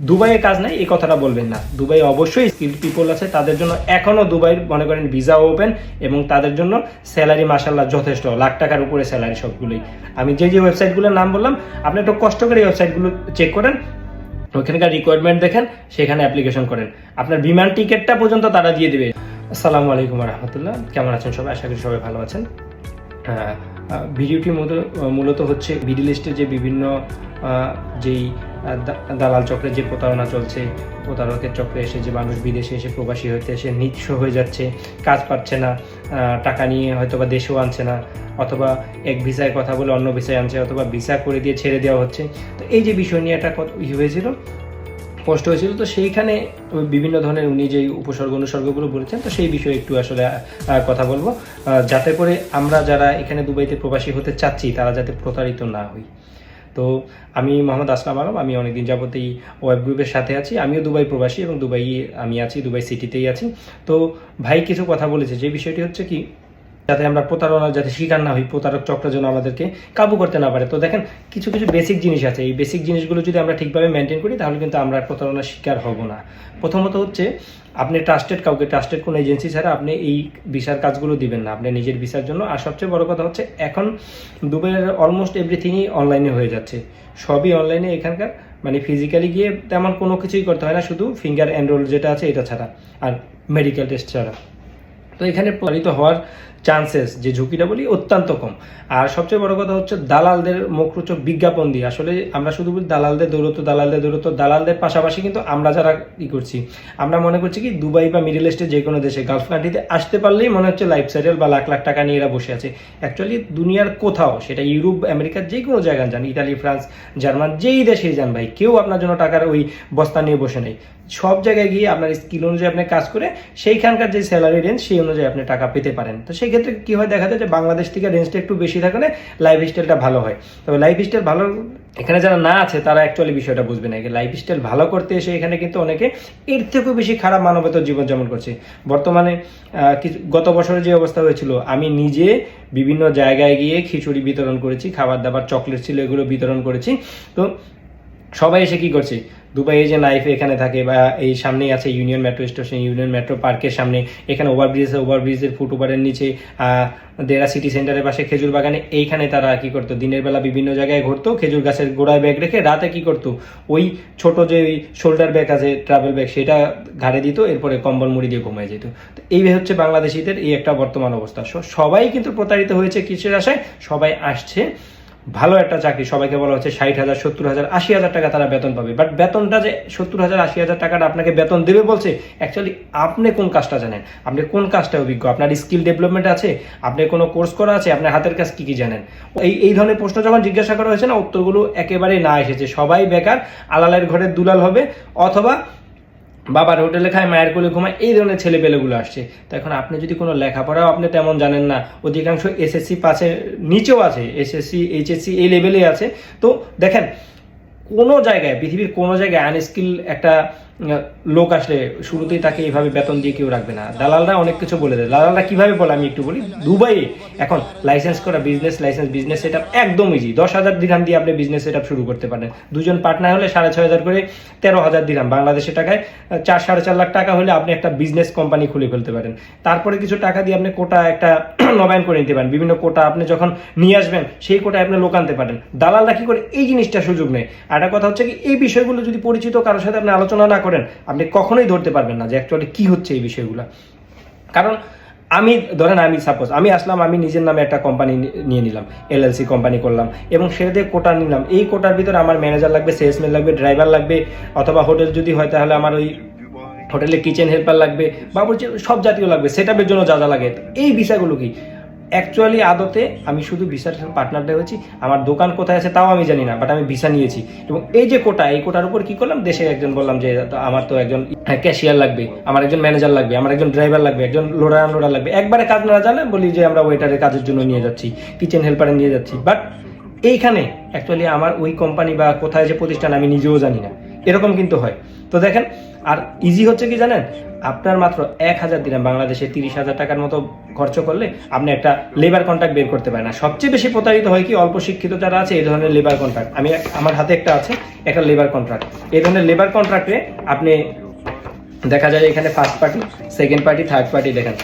দুবাইয়ে কাজ নাই, এই কথাটা বলবেন না। দুবাই অবশ্যই স্কিল পিপল আছে, তাদের জন্য এখনও দুবাই মনে করেন ভিসা ওপেন এবং তাদের জন্য স্যালারি মাসাল্লাহ যথেষ্ট, লাখ টাকার উপরে স্যালারি সবগুলোই। আমি যে যে ওয়েবসাইটগুলোর নাম বললাম, আপনি একটু কষ্ট করে এই ওয়েবসাইটগুলো চেক করেন, ওখানকার রিকোয়ারমেন্ট দেখেন, সেখানে অ্যাপ্লিকেশন করেন। আপনার বিমান টিকিটটা পর্যন্ত তারা দিয়ে দেবে। আসসালামু আলাইকুম রহমতুল্লাহ কেমন আছেন সবাই? আশা করি সবাই ভালো আছেন। ভিডিওটি মূলত- হচ্ছে মিডিল ইস্টে যে বিভিন্ন যেই দালাল চক্রে যে প্রতারণা চলছে, প্রতারকের চক্রে এসে যে মানুষ বিদেশে এসে প্রবাসী হইতে এসে নিঃস্ব হয়ে যাচ্ছে, কাজ পাচ্ছে না টাকা নিয়ে হয়তো বা দেশেও আনছে না, অথবা এক ভিসায় কথা বলে অন্য ভিসায় আনছে, অথবা ভিসা করে দিয়ে ছেড়ে দেওয়া হচ্ছে। তো এই যে বিষয় নিয়ে একটা কত- হয়েছিল পোস্ট হয়েছিল, তো সেইখানে বিভিন্ন ধরনের উনি যে উপসর্গ, অনুসর্গগুলো বলেছেন, তো সেই বিষয়ে একটু আসলে কথা বলব। যাতে করে আমরা যারা এখানে দুবাইতে প্রবাসী হতে চাচ্ছি, তারা যাতে প্রতারিত না হই। তো আমি মোহাম্মদ আসলাম আলম, আমি অনেকদিন যাবত এই ওয়েব গ্রুপের সাথে আছি। আমিও দুবাই প্রবাসী এবং দুবাই আমি আছি, দুবাই সিটিতেই আছি। তো ভাই কিছু কথা বলেছে, যে বিষয়টি হচ্ছে কি, যাতে আমরা প্রতারণার যাতে শিকার না হই, প্রতারক চক্র যেন আমাদেরকে কাবু করতে না পারে। তো দেখেন, কিছু কিছু বেসিক জিনিস আছে। এই বেসিক জিনিসগুলো যদি আমরা ঠিকভাবে মেনটেন করি, তাহলে কিন্তু আমরা প্রতারণার শিকার হব না। প্রথমত হচ্ছে আপনি ট্রাস্টেড কাউকে ট্রাস্টেড কোনো এজেন্সি ছাড়া আপনি এই ভিসার কাজগুলো দিবেন না। আপনি নিজের ভিসার জন্য। আর সবচেয়ে বড় কথা হচ্ছে, এখন দুবাইয়ের অলমোস্ট এভরিথিংই অনলাইনে হয়ে যাচ্ছে। সবই অনলাইনে এখানকার মানে ফিজিক্যালি গিয়ে তেমন কোনো কিছুই করতে হয় না, শুধু ফিঙ্গার এনরোল যেটা আছে এটা ছাড়া, আর মেডিকেল টেস্ট ছাড়া। তো এখানে পালিত হওয়ার চান্সেস যে ঝুঁকিটা বলি, অত্যন্ত কম। আর সবচেয়ে বড় কথা হচ্ছে দালালদের মুখরোচক বিজ্ঞাপন দিয়ে আসলে আমরা শুধু দালালদের দৌড়তো দালালদের দৌড়তো দালালদের পাশাপাশি কিন্তু আমরা যারা ই করছি, আমরা মনে করছি কি দুবাই বা মিডল ইস্টে যে কোনো দেশে গালফ কান্ট্রিতে আসতে পারলেই মনে হচ্ছে লাইফ সেটেল বা লাখ লাখ টাকা নিয়ে এরা বসে আছে। অ্যাকচুয়ালি দুনিয়ার কোথাও, সেটা ইউরোপ, আমেরিকার যে কোনো জায়গায় যান ইটালি ফ্রান্স, জার্মান, যেই দেশেই যান ভাই, কেউ আপনার জন্য টাকার ওই বস্তা নিয়ে বসে নেই। সব জায়গায় গিয়ে আপনার স্কিল অনুযায়ী আপনি কাজ করে সেইখানকার যে স্যালারি রেঞ্জ সেই অনুযায়ী আপনি টাকা পেতে পারেন। তো সেই ক্ষেত্রে কি হয় দেখা যায় যে বাংলাদেশ থেকে রেঞ্জটা একটু বেশি থাকলে লাইফ স্টাইলটা ভালো হয়। তবে লাইফ স্টাইল ভালো, এখানে যারা না আছে, তারা অ্যাকচুয়ালি বিষয়টা বুঝবে না। লাইফ স্টাইল ভালো করতে এসে এখানে কিন্তু অনেকে এর থেকেও বেশি খারাপ মানবত জীবনযাপন করছে। বর্তমানে কিছু, গত বছরে যে অবস্থা হয়েছিল, আমি নিজে বিভিন্ন জায়গায় গিয়ে খিচুড়ি বিতরণ করেছি, খাবার দাবার, চকলেট ছিল, এগুলো বিতরণ করেছি। তো সবাই এসে কি করছে? দুবাই যে নাইফ এখানে থাকে বা এই সামনেই আছে union metro station union metro পার্কের সামনে, এখানে ওভারব্রিজ আছে ওভারব্রিজের ফুট ওভারের নিচে দেরা সিটি সেন্টারের পাশে খেজুর বাগানে, এইখানে তারা কি করতো? দিনের বেলা বিভিন্ন জায়গায় ঘুরতো, খেজুর গাছের গোড়ায় ব্যাগ রেখে রাতে কি করতো? ওই ছোট যে ওই শোল্ডার ব্যাগ আছে ট্রাভেল ব্যাগ সেটা ঘাড়ে দিত, এরপরে কম্বল মুড়ি দিয়ে ঘুমিয়ে যেত। তো এই হচ্ছে বাংলাদেশিদের এই একটা বর্তমান অবস্থা। সবাই কিন্তু প্রতারিত হয়েছে কিসের আশায়? সবাই আসছে ভালো একটা চাকরি, সবাইকে বলা হচ্ছে ষাট হাজার, সত্তর হাজার, আশি হাজার টাকা তারা বেতন পাবে। বাট বেতনটা যে সত্তর হাজার, আশি হাজার টাকাটা আপনাকে বেতন দেবে বলছে অ্যাকচুয়ালি আপনি কোন কাজটা জানেন? আপনি কোন কাজটা অভিজ্ঞ? আপনার স্কিল ডেভেলপমেন্ট আছে? আপনি কোনো কোর্স করা আছে? আপনার হাতের কাজ কী কী জানেন? এই এই ধরনের প্রশ্ন যখন জিজ্ঞাসা করা হয়েছে না, উত্তরগুলো একেবারেই না এসেছে। সবাই বেকার, আলালের ঘরের দুলাল হবে, অথবা বাবার হোটেলে খায়, মায়ের কোলে ঘুমায়, এই ধরনের ছেলেপেলেগুলো আসছে। তো এখন আপনি যদি কোনো লেখাপড়াও আপনি তেমন জানেন না, অধিকাংশ এসএসসি পাশে নিচেও আছে এসএসসি এইচএসসি এই লেভেলে আছে। তো দেখেন, কোনো জায়গায়, পৃথিবীর কোনো জায়গায় আনস্কিল একটা লোক আসলে শুরুতেই তাকে এইভাবে বেতন দিয়ে কেউ রাখবে না। দালালরা অনেক কিছু বলে দেয়। দালালরা কীভাবে বলে আমি একটু বলি? দুবাইয়ে। এখন লাইসেন্স করা business licence business set up একদম ইজি দশ হাজার দিরহাম দিয়ে আপনি বিজনেস সেট আপ শুরু করতে পারেন। দুজন পার্টনার হলে সাড়ে ছয় হাজার করে তেরো হাজার দিরহাম বাংলাদেশের টাকায় চার, সাড়ে চার লাখ টাকা হলে আপনি একটা বিজনেস কোম্পানি খুলে ফেলতে পারেন। তারপরে কিছু টাকা দিয়ে আপনি কোটা একটা নবায়ন করে নিতে পারেন। বিভিন্ন কোটা আপনি যখন নিয়ে আসবেন, সেই কোটায় আপনি লোক আনতে পারেন। দালালরা কি করে? এই জিনিসটা সুযোগ নেই আর একটা কথা হচ্ছে কি, এই বিষয়গুলো যদি পরিচিত কারোর সাথে আপনি আলোচনা না করেন, আপনি কখনোই ধরতে পারবেন না যে অ্যাকচুয়ালি কি হচ্ছে এই বিষয়গুলো। কারণ আমি, ধরেন আমি সাপোজ আমি আসলাম, আমি নিজের নামে একটা কোম্পানি নিয়ে নিলাম এলএলসি কোম্পানি করলাম, এবং সেটা দিয়ে কোটা নিলাম, এই কোটার ভিতরে আমার ম্যানেজার লাগবে সেলসম্যান লাগবে ড্রাইভার লাগবে, অথবা হোটেল যদি হয় তাহলে আমার ওই হোটেলে কিচেন হেল্পার লাগবে, বা বলছি সব জাতীয় লাগবে সেটআপের জন্য যা যা লাগে। এই বিষয়গুলো কি? অ্যাকচুয়ালি আদতে আমি শুধু ভিসার পার্টনারটা হয়েছি। আমার দোকান কোথায় আছে তাও আমি জানি না বাট আমি ভিসা নিয়েছি। এবং এই যে কোটা, এই কোটার উপর কি করলাম? দেশের একজন বললাম যে আমার তো একজন ক্যাশিয়ার লাগবে, আমার একজন ম্যানেজার লাগবে, আমার একজন ড্রাইভার লাগবে, একজন লোডার আনলোডার লাগবে। একবারে কাজ না জানে বলি যে, আমরা ওয়েটারের কাজের জন্য নিয়ে যাচ্ছি কিচেন হেল্পারে নিয়ে যাচ্ছি। বাট এইখানে অ্যাকচুয়ালি আমার ওই কোম্পানি বা কোথায় যে প্রতিষ্ঠান আমি নিজেও জানি না। এরকম কিন্তু হয়। তো দেখেন, আর ইজি হচ্ছে কি জানেন? আপনার মাত্র এক হাজার দিনাম বাংলাদেশে তিরিশ হাজার টাকার মতো খরচ করলে আপনি একটা লেবার কন্ট্রাক্ট বের করতে পারেন। আর সবচেয়ে বেশি প্রতারিত হয় কি? অল্প শিক্ষিত যারা আছে, এই ধরনের লেবার কন্ট্রাক্ট আমি আমার হাতে একটা আছে, একটা লেবার কন্ট্রাক্ট এই ধরনের লেবার কন্ট্রাক্টে আপনি, দেখা যায় এখানে first party second party third party দেখেন।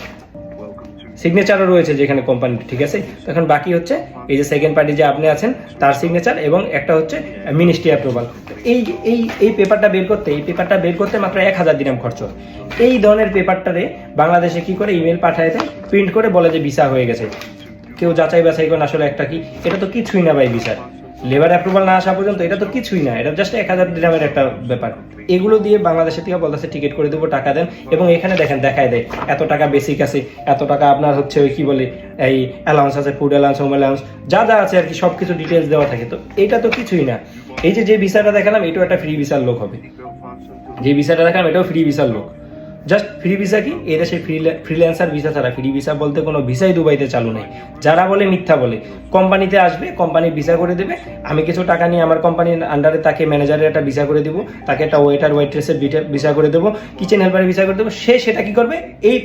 সিগনেচারও রয়েছে যেখানে কোম্পানি ঠিক আছে? এখন বাকি হচ্ছে এই যে সেকেন্ড পার্টি যে আপনি আছেন, তার সিগনেচার এবং একটা হচ্ছে মিনিস্ট্রি অ্যাপ্রুভাল এই এই এই পেপারটা বের করতে, এই পেপারটা বের করতে মাত্র এক হাজার দিনাম খরচ এই ধরনের পেপারটারে বাংলাদেশে কি করে ইমেল পাঠায় প্রিন্ট করে বলে যে ভিসা হয়ে গেছে। কেউ যাচাই বাছাই করেন আসলে একটা কি? এটা তো কিছুই না ভাই ভিসার লেবার অ্যাপ্রুভাল না আসা পর্যন্ত এটা তো কিছুই না, এটা জাস্ট এক হাজার দিনামের একটা ব্যাপার। এগুলো দিয়ে বাংলাদেশে থেকে বলতেছে টিকিট করে দেবো, টাকা দেন। এবং এখানে দেখেন, দেখায় দেয়, এত টাকা বেসিক আছে, এত টাকা আপনার হচ্ছে ওই কি বলে, এই অ্যালাউন্স আছে ফুড অ্যালাউন্স হোম অ্যালাউন্স যা যা আছে আর কি সব কিছু ডিটেলস দেওয়া থাকে। তো এটা তো কিছুই না। এই যে যে ভিসাটা দেখালাম, এটাও একটা ফ্রি ভিসার লোক হবে। যে ভিসাটা দেখালাম, এটাও ফ্রি ভিসার লোক। জাস্ট ফ্রি ভিসা কি? এই দেশে ফ্রিল্যান্সার ভিসা ছাড়া। ফ্রি ভিসা বলতে কোনো ভিসাই দুবাইতে চালু নেই। যারা বলে মিথ্যা বলে। কোম্পানিতে আসবে কোম্পানি ভিসা করে দেবে। আমি কিছু টাকা নিয়ে আমার কোম্পানির আন্ডারে তাকে ম্যানেজারের একটা ভিসা করে দিব। তাকে একটা ওয়েটার ওয়েট্রেসের ভিসা করে দেবো। কিচেন হেল্পারের ভিসা করে দেবো। সে সেটা কি করবে? এই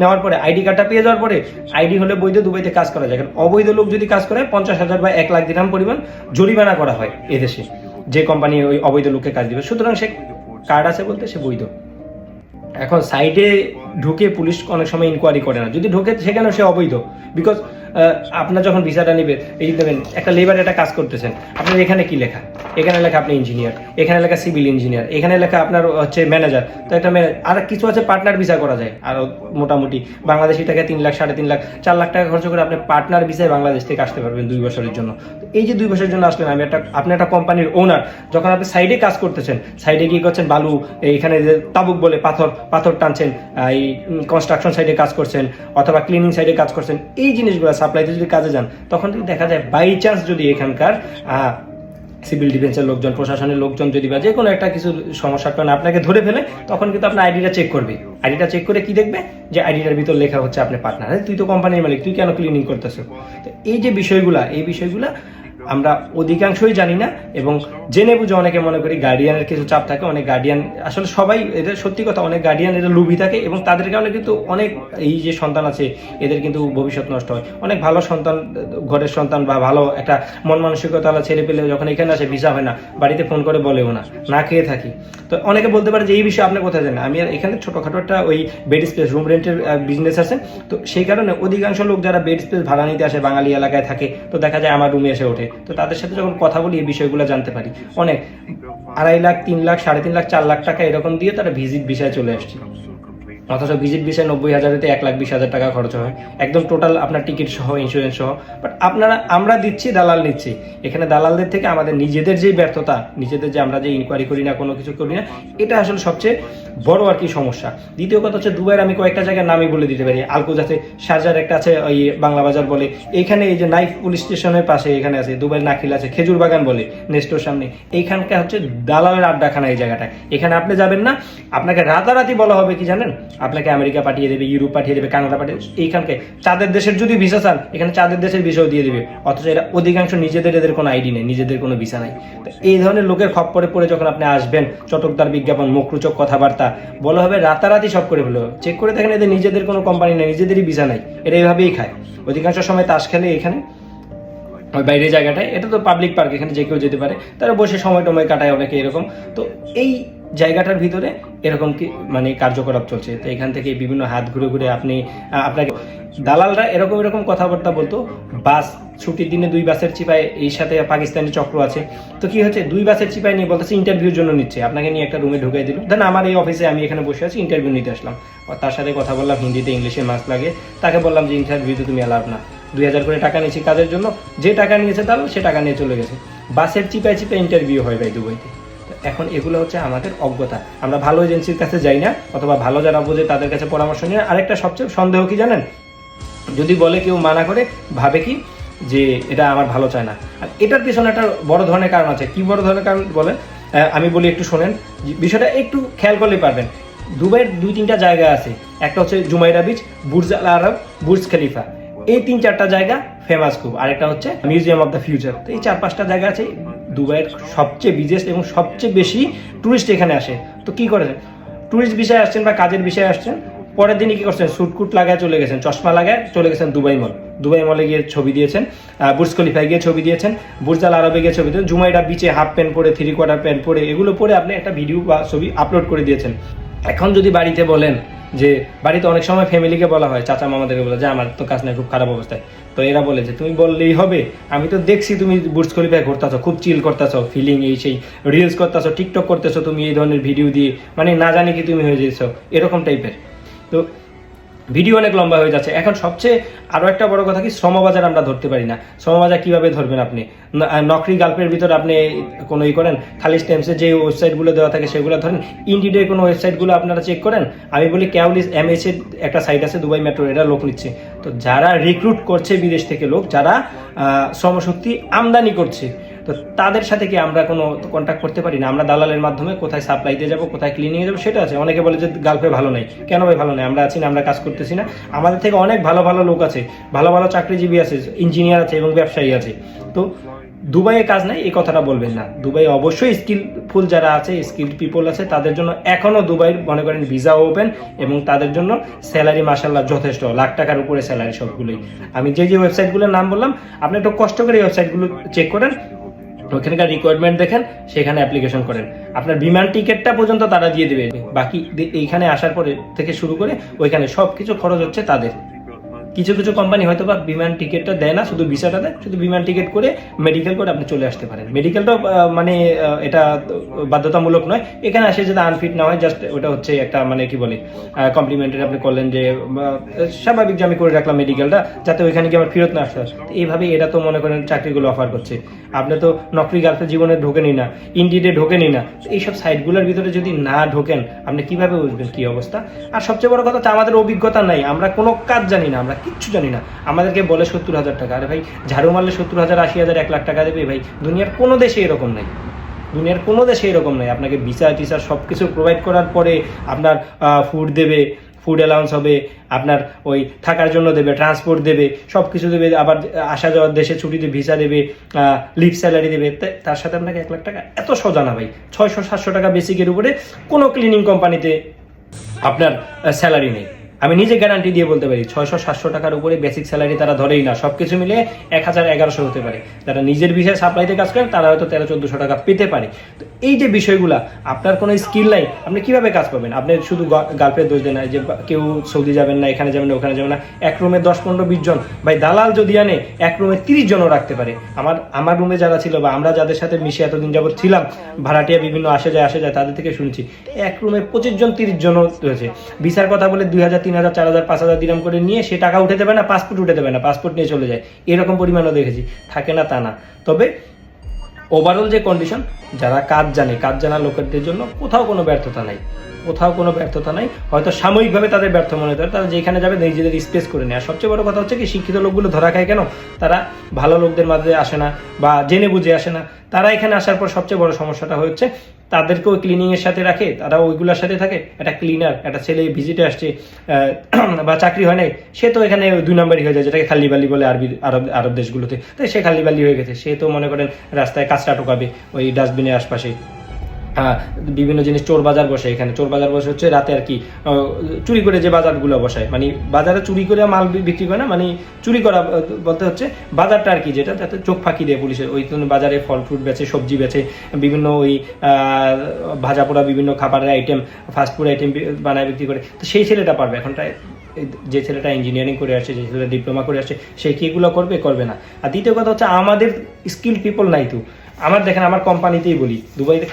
নেওয়ার পরে আইডি কার্ডটা পেয়ে যাওয়ার পরে আইডি হলে বৈধ দুবাইতে কাজ করা যায়। কারণ অবৈধ লোক যদি কাজ করে, পঞ্চাশ হাজার বা এক লাখ দিনাম পরিমাণ জরিমানা করা হয় এদেশে। যে কোম্পানি ওই অবৈধ লোককে কাজ দিবে। সুতরাং সে কার্ড আছে বলতে সে বৈধ। এখন সাইডে ঢুকে পুলিশ অনেক সময় ইনকোয়ারি করে না। যদি ঢোকে সেখানেও সে অবৈধ। বিকজ আপনার যখন ভিসাটা নেবে এই দেখবেন একটা লেবার একটা কাজ করতেছেন। আপনার এখানে কি লেখা? এখানে লেখা আপনি ইঞ্জিনিয়ার এখানে লেখা সিভিল ইঞ্জিনিয়ার এখানে লেখা আপনার হচ্ছে ম্যানেজার তো একটা আর কিছু আছে পার্টনার ভিসা করা যায়। আর মোটামুটি বাংলাদেশি টাকা তিন লাখ সাড়ে তিন লাখ চার লাখ টাকা খরচ করে আপনি পার্টনার ভিসায় বাংলাদেশ থেকে আসতে পারবেন দুই বছরের জন্য। এই যে দুই বছরের জন্য আসলেন আমি একটা আপনি একটা কোম্পানির ওনার যখন আপনি সাইডে কাজ করতেছেন সাইডে গিয়ে করছেন বালু এখানে তাবুক বলে পাথর পাথর টানছেন আহ, এই কনস্ট্রাকশন সাইডে কাজ করছেন, অথবা ক্লিনিং সাইডে কাজ করছেন, এই জিনিসগুলো সাপ্লাইতে যদি কাজে যান, তখন যদি দেখা যায় বাই চান্স যদি এখানকার সিভিল ডিফেন্সের লোকজন, প্রশাসনের লোকজন যদি বা যে কোনো একটা কিছু সমস্যার কারণে আপনাকে ধরে ফেলে, তখন কিন্তু আপনার আইডিটা চেক করবে। আইডিটা চেক করে কি দেখবে? যে আইডিটার ভিতর লেখা হচ্ছে আপনি পার্টনার তুই তো কোম্পানির মালিক, তুই কেন ক্লিনিং করতেছো? তো এই যে বিষয়গুলা, এই বিষয়গুলা আমরা অধিকাংশই জানি না এবং জেনে বুঝে অনেকে মনে করি গার্ডিয়ানের কিছু চাপ থাকে, অনেক গার্ডিয়ান আসলে সবাই এটা সত্যি কথা, অনেক গার্ডিয়ান এটা লুভি থাকে এবং তাদের কারণে কিন্তু অনেক এই যে সন্তান আছে, এদের কিন্তু ভবিষ্যৎ নষ্ট হয়। অনেক ভালো সন্তান, ঘরের সন্তান বা ভালো একটা মন মানসিকতা ছেড়ে পেলে যখন এখানে আসে, ভিসা হয় না, বাড়িতে ফোন করে বলেও না না খেয়ে থাকি। তো অনেকে বলতে পারে যে এই বিষয়ে আপনি কোথায় জানেন? আমি আর এখানে ছোটোখাটো একটা ওই বেড স্পেস রুম রেন্টের বিজনেস আছে। তো সেই কারণে অধিকাংশ লোক যারা বেড স্পেস ভাড়া নিতে আসে, বাঙালি এলাকায় থাকে, তো দেখা যায় আমার রুমে এসে ওঠে। তো তাদের সাথে যখন কথা বলি, এই বিষয়গুলো জানতে পারি। অনেক, আড়াই লাখ, তিন লাখ, সাড়ে তিন লাখ, চার লাখ টাকা এরকম দিয়ে তারা ভিজিট বিষয়ে চলে আসছে। অথচ ভিজিট বিষয়ে নব্বই হাজারেতে এক লাখ বিশ হাজার টাকা খরচ হয়। একদম টোটাল আপনার টিকিট সহ ইন্স্যুরেন্স সহ। বাট আপনারা, আমরা দিচ্ছি, দালাল নিচ্ছি। এখানে দালালদের থেকে আমাদের নিজেদের যেই ব্যর্থতা, নিজেদের যে আমরা যে ইনকোয়ারি করি না, কোনো কিছু করি না, এটা আসলে সবচেয়ে বড় আর কি সমস্যা। দ্বিতীয় কথা হচ্ছে, দুবাইয়ের আমি কয়েকটা জায়গার নামই বলে দিতে পারি। আলকুজাতে শারজার একটা আছে, ওই বাংলা বাজার বলে। এইখানে এই যে নাইফ পুলিশ স্টেশনের পাশে এখানে আছে, দুবাইয়ের নাখিল আছে, খেজুর বাগান বলে, নেস্টোর সামনে। এইখানকার হচ্ছে দালালের আড্ডাখানা এই জায়গাটা এখানে আপনি যাবেন না, আপনাকে রাতারাতি বলা হবে কি জানেন? আপনাকে আমেরিকা পাঠিয়ে দেবে, ইউরোপ পাঠিয়ে দেবে, কানাডা পাঠিয়ে এইখানকে। চাঁদের দেশের যদি ভিসা চান, এখানে চাঁদের দেশের ভিসাও দিয়ে দেবে। অথচ এরা অধিকাংশ নিজেদের এদের কোনো আইডি নেই, নিজেদের কোনো ভিসা নাই। তো এই ধরনের লোকের খপ্পরে পড়ে যখন আপনি আসবেন, চটকদার বিজ্ঞাপন, মুখরোচক কথাবার্তা, বলা হবে রাতারাতি সব করে ফেলো চেক করে দেখেন এদের নিজেদের কোনো কোম্পানি নেই, নিজেদেরই ভিসা নাই। এরা এইভাবেই খায়। অধিকাংশ সময় তাস খেলে এখানে বাইরে জায়গাটায়। এটা তো পাবলিক পার্ক এখানে যে কেউ যেতে পারে। তারা বসে সময় টময় কাটায় অনেকে এরকম। তো এই জায়গাটার ভিতরে এরকম কি মানে কার্যকলাপ চলছে। তো এখান থেকে বিভিন্ন হাত ঘুরে ঘুরে আপনি আপনাকে দালালরা এরকম এরকম কথাবার্তা বলতো, বাস ছুটির দিনে দুই বাসের চিপায় এই সাথে পাকিস্তানি চক্র আছে। তো কি হচ্ছে, দুই বাসের চিপায় নিয়ে বলতেছে ইন্টারভিউর জন্য নিচ্ছে। আপনাকে নিয়ে একটা রুমে ঢুকিয়ে দিল। দেন আমার এই অফিসে আমি এখানে বসে আছি ইন্টারভিউ নিতে আসলাম। তার সাথে কথা বললাম, হিন্দিতে ইংলিশে মাস্ক লাগে। তাকে বললাম যে ইন্টারভিউতে তুমি অ্যালাভ না। দুই হাজার করে টাকা নিয়েছি কাজের জন্য। যে টাকা নিয়েছে তাহলে সে টাকা নিয়ে চলে গেছে। বাসের চিপায় চিপায় ইন্টারভিউ হয় ভাই দুবাইতে। এখন এগুলো হচ্ছে আমাদের অজ্ঞতা। আমরা ভালো এজেন্সির কাছে যাই না, অথবা ভালো যারা বোঝে তাদের কাছে পরামর্শ নিয়ে। আরেকটা সবচেয়ে সন্দেহ কি জানেন? যদি বলে কেউ মানা করে, ভাবে কি? যে এটা আমার ভালো চায় না। আর এটার পিছনে একটা বড় ধরনের কারণ আছে। কি বড় ধরনের কারণ বলেন? আমি বলি একটু শোনেন। বিষয়টা একটু খেয়াল করলে পারবেন। দুবাইয়ের দুই তিনটা জায়গা আছে। একটা হচ্ছে Jumeirah beach Burj Al Arab, Burj Khalifa. এই তিন চারটা জায়গা ফেমাস খুব। আরেকটা হচ্ছে মিউজিয়াম অফ দ্য ফিউচার এই চার পাঁচটা জায়গা আছে। দুবাইয়ের সবচেয়ে বিজেস্ট এবং সবচেয়ে বেশি ট্যুরিস্ট এখানে আসে। তো কি করেন? ট্যুরিস্ট বিষয়ে আসছেন বা কাজের বিষয়ে আসছেন, পরের দিনই কী করছেন? সুটকুট লাগায় চলে গেছেন, চশমা লাগায় চলে গেছেন দুবাই মল দুবাই মলে গিয়ে ছবি দিয়েছেন বুর্জ খলিফায় গিয়ে ছবি দিয়েছেন বুর্জাল আরবে গিয়ে ছবি দিয়েছেন জুমাইডা বিচে হাফ প্যান্ট পরে থ্রি কোয়ার্টার প্যান্ট পরে, এগুলো পরে আপনি একটা ভিডিও বা ছবি আপলোড করে দিয়েছেন। এখন যদি বাড়িতে বলেন যে, বাড়িতে অনেক সময় ফ্যামিলিকে বলা হয় চাচা মামাদেরকে বলে, যে, আমার তো কাজ নাই, খুব খারাপ অবস্থায়। তো এরা বলে যে, তুমি বললেই হবে। আমি তো দেখছি তুমি বুর্জ খলিফায় ঘুরতেছো, খুব চিল করতেছো ফিলিং এই সেই রিলস করতেছো টিকটক করতেছো, তুমি এই ধরনের ভিডিও দিয়ে মানে না জানি কি তুমি হয়ে যেছো এরকম টাইপের তো ভিডিও অনেক লম্বা হয়ে যাচ্ছে। এখন সবচেয়ে আরও একটা বড় কথা কি, শ্রমবাজার আমরা ধরতে পারি না। শ্রমবাজার কীভাবে ধরবেন আপনি? নকরি গাল্পের ভিতর আপনি কোনো ই করেন? খালি স্টেমসের যে ওয়েবসাইটগুলো দেওয়া থাকে সেগুলো ধরেন? ইন্ডিডের কোনো ওয়েবসাইটগুলো আপনারা চেক করেন? আমি বলি ক্যাউলিস এমএস এর একটা সাইট আছে দুবাই মেট্রো এটা লোক নিচ্ছে। তো যারা রিক্রুট করছে বিদেশ থেকে লোক, যারা শ্রমশক্তি আমদানি করছে তো তাদের সাথে কি আমরা কোনো কন্ট্যাক্ট করতে পারি না? আমরা দালালের মাধ্যমে কোথায় সাপ্লাইতে যাব, কোথায় ক্লিনিংয়ে যাব, সেটা আছে। অনেকে বলে যে গালফে ভালো নেই। কেন ভাই ভালো নেই? আমরা আছি না, আমরা কাজ করতেছি না। আমাদের থেকে অনেক ভালো ভালো লোক আছে, ভালো ভালো চাকরিজীবী আছে ইঞ্জিনিয়ার আছে এবং ব্যবসায়ী আছে। তো দুবাইয়ে কাজ নাই, এই কথাটা বলবেন না। দুবাই অবশ্যই স্কিলফুল যারা আছে স্কিল পিপল আছে, তাদের জন্য এখনও দুবাই মনে করেন ভিসা ওপেন এবং তাদের জন্য স্যালারি মাসাল্লাহ যথেষ্ট, লাখ টাকার উপরে স্যালারি সবগুলোই। আমি যে যে ওয়েবসাইটগুলোর নাম বললাম, আপনি একটু কষ্ট করে ওয়েবসাইটগুলো চেক করেন। ওখানকার রিকোয়ারমেন্ট দেখেন, সেখানে অ্যাপ্লিকেশন করেন। আপনার বিমান টিকিটটা পর্যন্ত তারা দিয়ে দেবে। বাকি এইখানে আসার পরে থেকে শুরু করে ওইখানে সব কিছু খরচ হচ্ছে তাদের। কিছু কিছু কোম্পানি হয়তো বা বিমান টিকিটটা দেয় না, শুধু ভিসাটা দেয়, শুধু বিমান টিকিট করে মেডিকেল করে আপনি চলে আসতে পারেন। মেডিকেলটাও মানে এটা বাধ্যতামূলক নয়। এখানে আসে যদি আনফিট না হয় জাস্ট ওটা হচ্ছে একটা মানে কি বলে কমপ্লিমেন্টারি আপনি করলেন যে স্বাভাবিক যে আমি করে রাখলাম মেডিকেলটা যাতে ওইখানে গিয়ে আমার ফেরত না আসতে এইভাবে এরা তো মনে করেন চাকরিগুলো অফার করছে। আপনি তো নকরি গার্লফ্রেন্ড জীবনে ঢোকেনি না ইন্ডিডে ঢোকেনি না। এইসব সাইটগুলোর ভিতরে যদি না ঢোকেন, আপনি কীভাবে বুঝবেন কি অবস্থা? আর সবচেয়ে বড় কথা আমাদের অভিজ্ঞতা নাই। আমরা কোনো কাজ জানি না। আমরা কিচ্ছু জানি না। আমাদেরকে বলে সত্তর হাজার টাকা। আরে ভাই, ঝাড়ু মারলে সত্তর হাজার, আশি হাজার, এক লাখ টাকা দেবে ভাই। দুনিয়ার কোনো দেশে এরকম নাই। দুনিয়ার কোনো দেশে এরকম নাই। আপনাকে ভিসা, টিসা সব কিছু প্রোভাইড করার পরে আপনার ফুড দেবে ফুড অ্যালাউন্স হবে, আপনার ওই থাকার জন্য দেবে ট্রান্সপোর্ট দেবে সব কিছু দেবে, আবার আসা যাওয়ার দেশে ছুটিতে ভিসা দেবে লিভ স্যালারি দেবে। তার সাথে আপনাকে এক লাখ টাকা এত সোজা না ভাই। ছয়শো, সাতশো টাকা বেসিকের উপরে কোনো ক্লিনিং কোম্পানিতে আপনার স্যালারি নেই। আমি নিজে গ্যারান্টি দিয়ে বলতে পারি, ছয়শো, সাতশো টাকার উপরে বেসিক স্যালারি তারা ধরেই না সব কিছু মিলে এক হাজার এগারোশো হতে পারে। যারা নিজের বিষয়ে সাপ্লাইতে কাজ করেন তারা হয়তো তেরো, চোদ্দোশো টাকা পেতে পারে। তো এই যে বিষয়গুলা, আপনার কোনো স্কিল নাই, আপনি কীভাবে কাজ পাবেন? আপনি শুধু গার্লফ্রেন্ড দোষ দেন যে কেউ সৌদি যাবেন না, এখানে যাবেন না, ওখানে যাবেন না, এক রুমে দশ, পনেরো, বিশ জন। ভাই, দালাল যদি আনে, এক রুমে তিরিশ জনও রাখতে পারে। আমার আমার রুমে যারা ছিল বা আমরা যাদের সাথে মিশে এতদিন যাবত ছিলাম, ভাড়াটিয়া বিভিন্ন আসে যায় আসে যায়, তাদের থেকে শুনছি, এক রুমে পঁচিশ জন, তিরিশ জনও রয়েছে। ভিসার কথা বলে দুই হাজার তিন হাজার, চার হাজার, পাঁচ হাজার দিরাম করে নিয়ে সে টাকা উঠে দেবে না, পাসপোর্ট উঠে দেবে না, পাসপোর্ট নিয়ে চলে যায়। এরকম পরিমাণও দেখেছি। থাকে না তা না। তবে ওভারঅল যে কন্ডিশন যারা কাজ জানে, কাজ জানা লোকেদের জন্য কোথাও কোনো ব্যর্থতা নাই। কোথাও কোনো ব্যর্থতা নাই। হয়তো সাময়িকভাবে তাদের ব্যর্থ মনে পারে। তারা যেখানে যাবে নিজেদের স্পেস করে নেয়। সবচেয়ে বড় কথা হচ্ছে কি, শিক্ষিত লোকগুলো ধরা খায় কেন? তারা ভালো লোকদের মাঝে আসে না বা জেনে বুঝে আসে না। তারা এখানে আসার পর সবচেয়ে বড় সমস্যাটা হচ্ছে তাদেরকেও ক্লিনিং এর সাথে রাখে তারা ওইগুলোর সাথে থাকে। একটা ক্লিনার একটা ছেলে ভিজিটে আসছে বা চাকরি হয় নাই, সে তো এখানে দুই নম্বরই হয়ে যায়, যেটাকে খালি বালি বলে আরবি, আরব আরব দেশগুলোতে। তাই সে খালি বালি হয়ে গেছে, সে তো মনে করেন রাস্তায় কাঁচরা টোকাবে ওই ডাস্টবিনের আশপাশে বিভিন্ন জিনিস চোর বাজার বসে এখানে। চোর বাজার বসে হচ্ছে রাতে আর কি চুরি করে যে বাজারগুলো বসায়। মানে বাজারে চুরি করে মাল বিক্রি করে না মানে চুরি করা বলতে হচ্ছে বাজারটা আর কি যেটা, যাতে চোখ ফাঁকি দেয় পুলিশের। ওই বাজারে ফল ফ্রুট বেচে, সবজি বেচে, বিভিন্ন ওই ভাজা পোড়া বিভিন্ন খাবারের আইটেম ফাস্টফুড আইটেম বানায় বিক্রি করে। তো সেই ছেলেটা পারবে। এখনটা যে ছেলেটা ইঞ্জিনিয়ারিং করে আসছে, যে ছেলেটা ডিপ্লোমা করে আসছে, সে কি এগুলো করবে? করবে না। আর দ্বিতীয় কথা হচ্ছে, আমাদের স্কিল পিপল নাই তো। আমার দেখেন, আমার কোম্পানিতেই বলি, দুবাইতে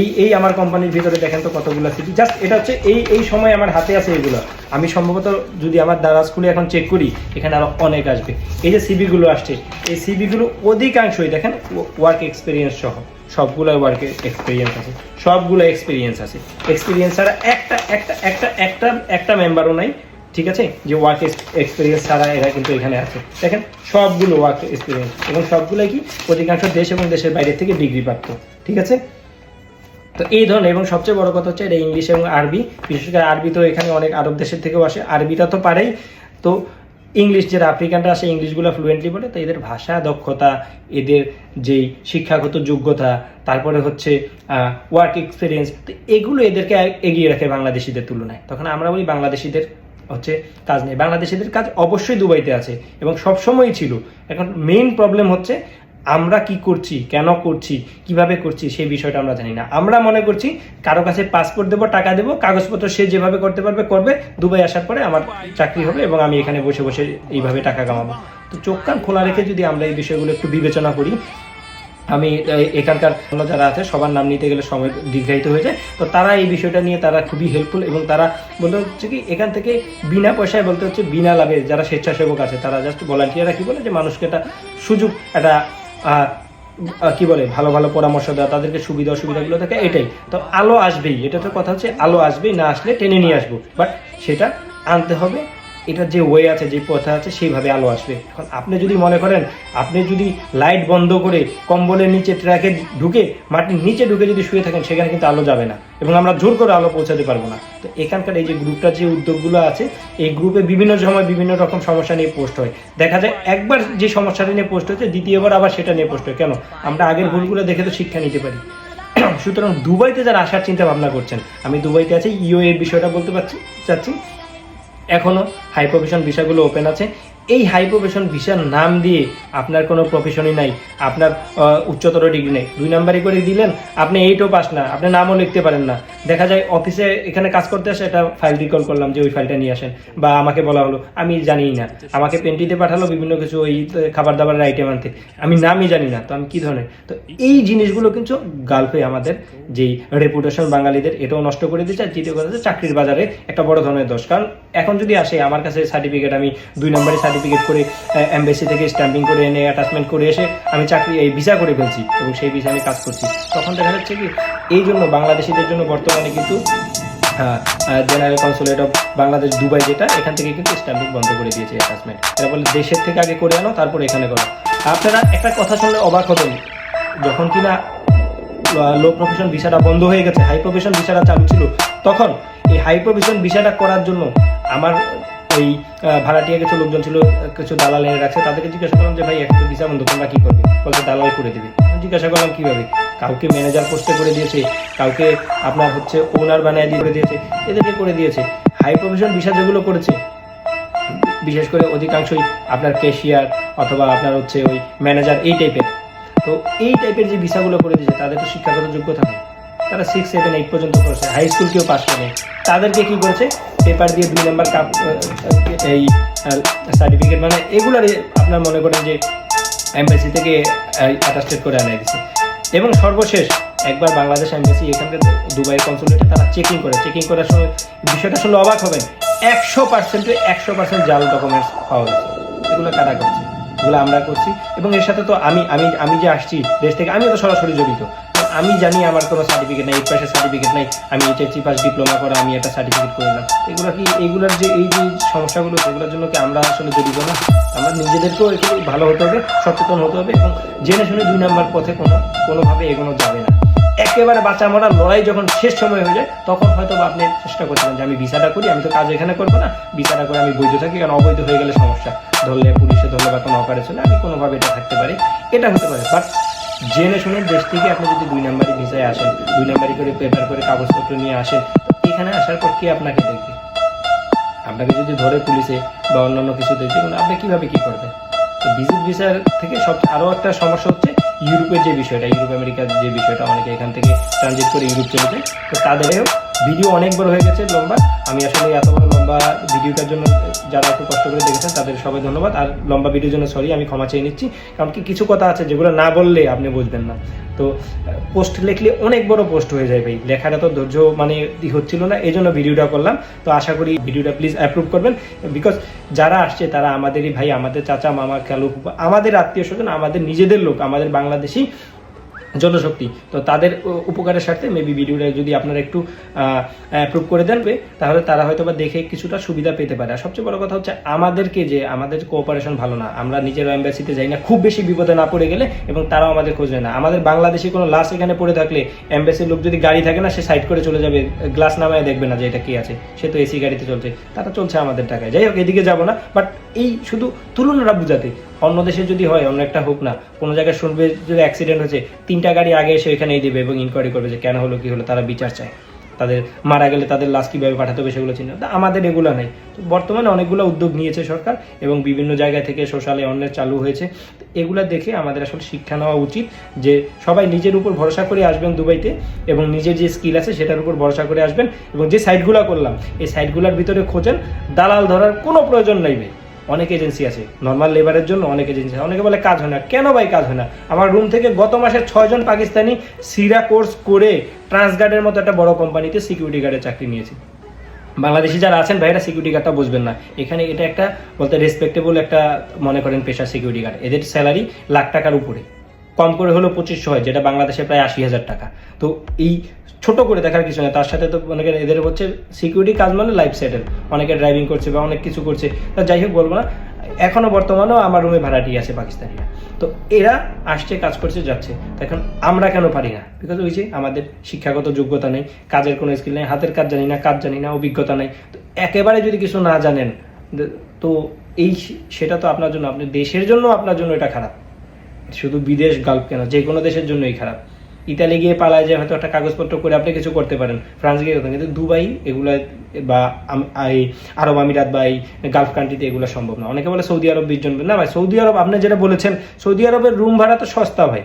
এই এই আমার কোম্পানির ভিতরে দেখেন তো কতগুলো সিটি জাস্ট এটা হচ্ছে এই এই সময় আমার হাতে আছে এগুলো। আমি সম্ভবত যদি আমার দারাজ খুলে এখন চেক করি, এখানে আরও অনেক আসবে। এই যে সিবিগুলো আসছে, এই সিবিগুলো অধিকাংশই দেখেন ওয়ার্ক এক্সপিরিয়েন্স সহ। সবগুলো ওয়ার্ক এক্সপিরিয়েন্স আছে। সবগুলো এক্সপিরিয়েন্স আছে। এক্সপিরিয়েন্স ছাড়া একটা একটা একটা একটা একটা মেম্বারও নাই, ঠিক আছে? যে ওয়ার্ক এক্সপিরিয়েন্স ছাড়া এরা কিন্তু এখানে আছে। দেখেন, সবগুলো ওয়ার্ক এক্সপিরিয়েন্স এবং সবগুলোই কি? অধিকাংশ দেশ এবং দেশের বাইরে থেকে ডিগ্রি প্রাপ্ত, ঠিক আছে? তো এই ধরনের, এবং সবচেয়ে বড় কথা হচ্ছে এটা ইংলিশ এবং আরবি। বিশেষ করে আরবি তো এখানে অনেক আরব দেশের থেকেও আসে, আরবিটা তো পারেই। তো ইংলিশ, যারা আফ্রিকানরা আসে, ইংলিশগুলো ফ্লুয়েন্টলি বলে, তো এদের ভাষা দক্ষতা, এদের যেই শিক্ষাগত যোগ্যতা, তারপরে হচ্ছে ওয়ার্ক এক্সপিরিয়েন্স তো এগুলো এদেরকে এগিয়ে রাখে বাংলাদেশিদের তুলনায়। তখন আমরা বলি বাংলাদেশিদের হচ্ছে কাজ নেই। বাংলাদেশিদের কাজ অবশ্যই দুবাইতে আছে, এবং সবসময়ই ছিল। এখন মেইন প্রবলেম হচ্ছে আমরা কি করছি, কেন করছি, কীভাবে করছি, সেই বিষয়টা আমরা জানি না। আমরা মনে করছি, কারও কাছে পাসপোর্ট দেবো, টাকা দেবো, কাগজপত্র সে যেভাবে করতে পারবে, করবে, দুবাই আসার পরে আমার চাকরি হবে এবং আমি এখানে বসে বসে এইভাবে টাকা কামাবো। তো চোখ কান খোলা রেখে যদি আমরা এই বিষয়গুলো একটু বিবেচনা করি, আমি এখানকার অন্য যারা আছে, সবার নাম নিতে গেলে সময় দীর্ঘায়িত হয়ে যায়। তো তারা এই বিষয়টা নিয়ে তারা খুবই হেল্পফুল এবং তারা বলতে হচ্ছে কি, এখান থেকে বিনা পয়সায় বলতে হচ্ছে বিনা লাভে যারা স্বেচ্ছাসেবক আছে, তারা জাস্ট ভলান্টিয়াররা কি বলে যে মানুষকে একটা সুযোগ, একটা কি বলে, ভালো ভালো পরামর্শ দেওয়া, তাদেরকে সুবিধা অসুবিধাগুলো থাকে, এটাই। তো আলো আসবেই এটা তো কথা হচ্ছে আলো আসবেই, না আসলে টেনে নিয়ে আসব। বাট সেটা আনতে হবে। এটার যে ওয়ে আছে, যে পথে আছে, সেইভাবে আলো আসবে। এখন আপনি যদি মনে করেন, আপনি যদি লাইট বন্ধ করে কম্বলের নিচে ট্র্যাকে ঢুকে মাটির নিচে ঢুকে যদি শুয়ে থাকেন, সেখানে কিন্তু আলো যাবে না এবং আমরা জোর করে আলো পৌঁছাতে পারব না। তো এখানকার এই যে গ্রুপটার যে উদ্যোগগুলো আছে, এই গ্রুপে বিভিন্ন সময় বিভিন্ন রকম সমস্যা নিয়ে পোস্ট হয়। দেখা যায় একবার যে সমস্যাটা নিয়ে পোস্ট হচ্ছে দ্বিতীয়বার আবার সেটা নিয়ে পোস্ট হয়। কেন? আমরা আগের ভুলগুলো দেখে তো শিক্ষা নিতে পারি। সুতরাং দুবাইতে যারা আসার চিন্তা ভাবনা করছেন, আমি দুবাইতে আছি ইও এর বিষয়টা বলতে পারছি চাচ্ছি এখনও হাই বিষয়গুলো ওপেন আছে। এই হাই প্রফেশন ভিসার নাম দিয়ে আপনার কোনো প্রফেশনই নাই, আপনার উচ্চতর ডিগ্রি নেই। দুই নাম্বারই করে দিলেন, আপনি এইটও পাস না আপনি নামও লিখতে পারেন না। দেখা যায় অফিসে এখানে কাজ করতে আসে, একটা ফাইল রিকল করলাম যে ওই ফাইলটা নিয়ে আসেন, বা আমাকে বলা হলো, আমি জানি না। আমাকে পেন্টিতে পাঠালো, বিভিন্ন কিছু ওই খাবার দাবারের আইটেম আনতে। আমি নামই জানি না, তো আমি কি ধরনের? তো এই জিনিসগুলো কিন্তু গালফে আমাদের যেই রেপুটেশন বাঙালিদের, এটাও নষ্ট করে দিচ্ছে আর দ্বিতীয় কথা চাকরির বাজারে একটা বড় ধরনের দোষ। কারণ এখন যদি আসে, আমার কাছে সার্টিফিকেট আমি দুই নম্বরে সার্টিফিকেট করে এমবেসি থেকে স্ট্যাম্পিং করে এনে অ্যাটাচমেন্ট করে এসে আমি চাকরি এই ভিসা করে ফেলছি এবং সেই ভিসা আমি কাজ করছি। তখন দেখা যাচ্ছে কি এই জন্য বাংলাদেশিদের জন্য বর্তমানে কিন্তু general consulate of Bangladesh Dubai যেটা এখান থেকে কিন্তু স্ট্যাম্পিং বন্ধ করে দিয়েছে অ্যাটাচমেন্ট এটা বলে দেশের থেকে আগে করে আনো তারপরে এখানে করো। আপনারা একটা কথা শুনলে অবাক হতেন যখন কিনা লো প্রফেশন ভিসাটা বন্ধ হয়ে গেছে হাই প্রফেশন ভিসাটা চালু ছিল তখন এই হাই প্রফেশন ভিসাটা করার জন্য আমার ওই আহ, ভাড়াটিয়া কিছু লোকজন ছিল, কিছু দালাল এনে রাখছে, তাদেরকে জিজ্ঞাসা করলাম যে ভাই একটা ভিসা বন্ধ, তোমরা কি করবে? বলছে, দালাল করে দেবে। জিজ্ঞাসা করলাম, কীভাবে? কাউকে ম্যানেজার পোস্টে করে দিয়েছে, কাউকে আপনার হচ্ছে ওনার বানিয়ে দিয়ে করে দিয়েছে, এদেরকে করে দিয়েছে। হাই প্রফেশন ভিসা যেগুলো করেছে, বিশেষ করে অধিকাংশই আপনার ক্যাশিয়ার অথবা আপনার হচ্ছে ওই ম্যানেজার এই টাইপের তো এই টাইপের যে ভিসাগুলো করে দিয়েছে, তাদের তো শিক্ষাগত যোগ্যতা নেই। তারা সিক্স সেভেন এইট পর্যন্ত করেছে হাই স্কুল কেউ পাস করে তাদেরকে কি করেছে? পেপার দিয়ে দুই নম্বর কাপ এই সার্টিফিকেট মানে এগুলার আপনার মনে করেন যে এমবাসি থেকে অ্যাটাস্টেড করে আনাই দিছে এবং সর্বশেষ, একবার বাংলাদেশ এমবাসি এখানকার দুবাই কনসুলেটে তারা চেকিং করে। চেকিং করার সময় বিষয়টা শুনলে অবাক হবেন, একশো পার্সেন্টে একশো পার্সেন্ট জাল ডকুমেন্টস পাওয়া গেছে। এগুলো কারা করছে? এগুলো আমরা করছি। এবং এর সাথে তো আমি আমি আমি যে আসছি দেশ থেকে, আমিও তো সরাসরি জড়িত। আমি জানি আমার কোনো সার্টিফিকেট নেই এইট সার্টিফিকেট নেই, আমি এইচএসসি পাস ডিপ্লোমা করে আমি একটা সার্টিফিকেট করে নিলাম। এগুলো কি এইগুলোর যে এই যে সমস্যাগুলো সেগুলোর জন্য কি আমরা আসলে জড়িত না আমরা নিজেদেরকেও একটু ভালো হতে হবে, সচেতন হতে হবে এবং জেনে শুনে দুই নাম্বার পথে কোনো, কোনোভাবে এগোনো যাবে না। একেবারে বাঁচা মরা লড়াই যখন শেষ সময় হয়ে যায়, তখন হয়তো আপনি চেষ্টা করছিলেন যে আমি ভিসাটা করি, আমি তো কাজ এখানে করব না, ভিসাটা করে আমি বৈধ থাকি, কারণ অবৈধ হয়ে গেলে সমস্যা। ধরলে পুলিশে ধরলে বা কোনো অপারেশনে আমি কোনোভাবে এটা থাকতে পারি, এটা হতে পারে। বাট জেনে শুনে দেশ থেকে আপনি যদি দুই নাম্বারি ভিসায় আসেন, দুই নাম্বারি করে পেপার করে কাগজপত্র নিয়ে আসেন, এখানে আসার পর কে আপনাকে দেখবে? আপনাকে যদি ধরে পুলিশে বা অন্যান্য কিছু দেখবে আপনি কীভাবে কি করবেন? ভিজিট ভিসার থেকে সব আরও একটা সমস্যা হচ্ছে ইউরোপের যে বিষয়টা, ইউরোপ, আমেরিকার যে বিষয়টা, অনেকে এখান থেকে ট্রানজিট করে ইউরোপ চলে যায়। তো তাদেরও ভিডিও অনেক বড় হয়ে গেছে লম্বা। আমি আসলে এত বড় লম্বা ভিডিওটার জন্য, যারা একটু কষ্ট করে দেখেছেন, তাদের সবাই ধন্যবাদ। আর লম্বা ভিডিওর জন্য সরি আমি ক্ষমা চেয়ে নিচ্ছি। কারণ কি কিছু কথা আছে যেগুলো না বললে আপনি বুঝবেন না। তো পোস্ট লিখলে অনেক বড় পোস্ট হয়ে যায় ভাই। লেখাটা তো ধৈর্য মানে হচ্ছিল না এই জন্য ভিডিওটা করলাম। তো আশা করি ভিডিওটা প্লিজ অ্যাপ্রুভ করবেন। বিকজ যারা আসছে, তারা আমাদেরই ভাই, আমাদের চাচা, মামা খালু আমাদের আত্মীয় স্বজন আমাদের নিজেদের লোক, আমাদের বাংলাদেশি জনশক্তি। তো তাদের উপকারের স্বার্থে মেবি ভিডিওটা যদি আপনারা একটু অ্যাপ্রুভ করে দেন তাহলে তারা হয়তো বা দেখে কিছুটা সুবিধা পেতে পারে। আর সবচেয়ে বড় কথা হচ্ছে আমাদেরকে যে, আমাদের কোঅপারেশন ভালো না। আমরা নিজের এম্বাসিতে যাই না, খুব বেশি বিপদে না পড়ে গেলে এবং তারাও আমাদের খোঁজ না। আমাদের বাংলাদেশে কোনো লাশ এখানে পড়ে থাকলে এম্বাসির লোক যদি গাড়ি থাকে না, সে সাইড করে চলে যাবে গ্লাস নামায় দেখবে না যে এটা কি আছে। সে তো এসি গাড়িতে চলছে। তারা চলছে আমাদের টাকায়। যাই হোক, এদিকে যাব না বাট এই শুধু তুলনাটা বুঝাতে অন্য দেশে যদি হয়, অন্য একটা হোক না, কোনো জায়গায় শুনবে যদি অ্যাক্সিডেন্ট হয়েছে, তিনটা গাড়ি আগে এসে এখানেই দেবে এবং ইনকোয়ারি করবে যে কেন হলো, কি হলো, তারা বিচার চায়। তাদের মারা গেলে তাদের লাশ কীভাবে পাঠাতে হবে সেগুলো চিন্তা আমাদের এগুলো নেই। তো বর্তমানে অনেকগুলো উদ্যোগ নিয়েছে সরকার এবং বিভিন্ন জায়গা থেকে সোশ্যালে অন্যের চালু হয়েছে। এগুলো দেখে আমাদের আসলে শিক্ষা নেওয়া উচিত যে সবাই নিজের উপর ভরসা করে আসবেন দুবাইতে এবং নিজের যে স্কিল আছে সেটার উপর ভরসা করে আসবেন এবং যে সাইটগুলো করলাম, এই সাইটগুলোর ভিতরে খোঁজেন। দালাল ধরার কোনো প্রয়োজন নাই ভাই। অনেক এজেন্সি আছে। নর্মাল লেবারের জন্য অনেক এজেন্সি আছে। অনেকে বলে, কাজ হয় না। কেন ভাই কাজ হয় না? আমার রুম থেকে গত মাসে ছয়জন পাকিস্তানি সিরা কোর্স করে ট্রান্সগার্ডের মতো একটা বড় কোম্পানিতে সিকিউরিটি গার্ডের চাকরি নিয়েছে। বাংলাদেশি যারা আছেন ভাইরা সিকিউরিটি গার্ডটা বুঝবেন না। এখানে এটা একটা বলতে রেসপেক্টেবল একটা মনে করেন পেশা সিকিউরিটি গার্ড এদের স্যালারি লাখ টাকার উপরে। কম করে হলো পঁচিশশো হয়, যেটা বাংলাদেশে প্রায় আশি হাজার টাকা। তো এই ছোট করে দেখার কিছু না, তার সাথে তো অনেকে এদের হচ্ছে সিকিউরিটি কাজ মানে লাইফ সেটেল অনেকে ড্রাইভিং করছে বা অনেক কিছু করছে। তা যাই হোক বলব না এখনও বর্তমানেও আমার রুমে ভাড়াটি আছে পাকিস্তানিরা। তো এরা আসছে, কাজ করছে, যাচ্ছে। এখন আমরা কেন পারি না? বিকজ ওই যে আমাদের শিক্ষাগত যোগ্যতা নেই, কাজের কোনো স্কিল নেই, হাতের কাজ জানি না, কাজ জানি না, অভিজ্ঞতা নেই। তো একেবারে যদি কিছু না জানেন তো এই সেটা তো আপনার জন্য, আপনি দেশের জন্য আপনার জন্য এটা খারাপ। শুধু বিদেশ গাল্প কেন? যে কোনো দেশের জন্যই খারাপ। ইতালি গিয়ে পালায় যে হয়তো একটা কাগজপত্র করে আপনি কিছু করতে পারেন, ফ্রান্স গিয়ে কিন্তু দুবাই এগুলো বা এই আরব আমিরাত বা এই গালফ কান্ট্রিতে এগুলো সম্ভব না। অনেকে বলে সৌদি আরব বিশ না ভাই, সৌদি আরব আপনি যেটা বলেছেন, সৌদি আরবের রুম ভাড়া তো সস্তা ভাই।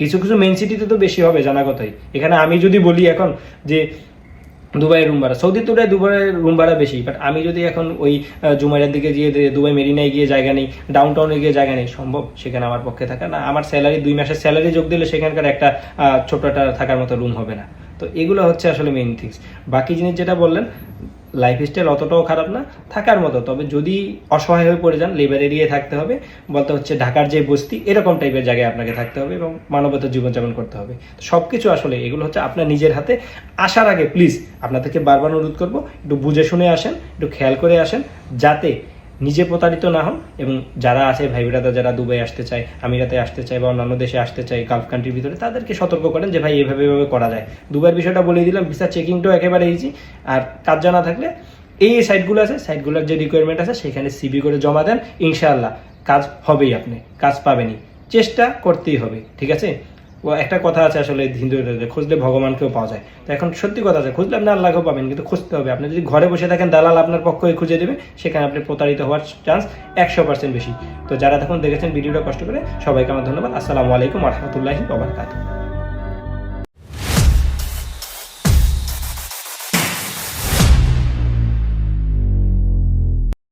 কিছু কিছু মেন সিটিতে তো বেশি হবে জানা কথাই এখানে আমি যদি বলি এখন যে দুবাইয়ের রুম ভাড়া। সৌদি তুলনায় দুবাইয়ের রুম ভাড়া বেশি বাট আমি যদি এখন ওই জুমাইয়ের দিকে গিয়ে দুবাই মেরিনায় গিয়ে জায়গা নেই ডাউন টাউনে গিয়ে জায়গা নেই, সম্ভব? সেখানে আমার পক্ষে থাকা না। আমার স্যালারি দুই মাসের স্যালারি যোগ দিলে সেখানকার একটা ছোট একটা থাকার মতো রুম হবে না। তো এগুলো হচ্ছে আসলে মেইন থিংস বাকি জিনিস যেটা বললেন লাইফ স্টাইল অতটাও খারাপ না, থাকার মতো। তবে যদি অসহায় হয়ে পড়ে যান লেবার এরিয়ায় থাকতে হবে। বলতে হচ্ছে ঢাকার যে বস্তি, এরকম টাইপের জায়গায় আপনাকে থাকতে হবে এবং মানবতার জীবনযাপন করতে হবে। সব কিছু আসলে এগুলো হচ্ছে আপনার নিজের হাতে। আসার আগে প্লিজ আপনাদেরকে বারবার অনুরোধ করব, একটু বুঝে শুনে আসেন, একটু খেয়াল করে আসেন, যাতে নিজে প্রতারিত না হন এবং যারা আছে ভাই ব্রাদার যারা দুবাই আসতে চায়, আমিরাতে আসতে চায় বা অন্যান্য দেশে আসতে চায় গালফ কান্ট্রির ভিতরে, তাদেরকে সতর্ক করেন যে ভাই এভাবে এভাবে করা যায়। দুবাইয়ের বিষয়টা বলে দিলাম ভিসা চেকিংটাও একেবারে ইজি আর কাজ জানা থাকলে এই সাইটগুলো আছে সাইটগুলোর যে রিকোয়ারমেন্ট আছে, সেখানে সিবি করে জমা দেন, ইনশাআল্লাহ। কাজ হবেই আপনি, কাজ পাবেনই। চেষ্টা করতেই হবে, ঠিক আছে? একটা কথা আছে আসলে হিন্দুদের খুঁজলে ভগবানকেও পাওয়া যায়। তো এখন সত্যি কথা আছে, খুঁজলে আপনি আল্লাহকেও পাবেন, কিন্তু খুঁজতে হবে। আপনি যদি ঘরে বসে থাকেন, দালাল আপনার পক্ষই খুঁজে দেবে, সেখানে আপনি প্রতারিত হওয়ার চান্স একশো পার্সেন্ট বেশি। তো যারা তখন দেখেছেন ভিডিওটা কষ্ট করে, সবাইকে আমার ধন্যবাদ। আসসালামু আলাইকুম রহমতুল্লাহি বাবারকাতুহ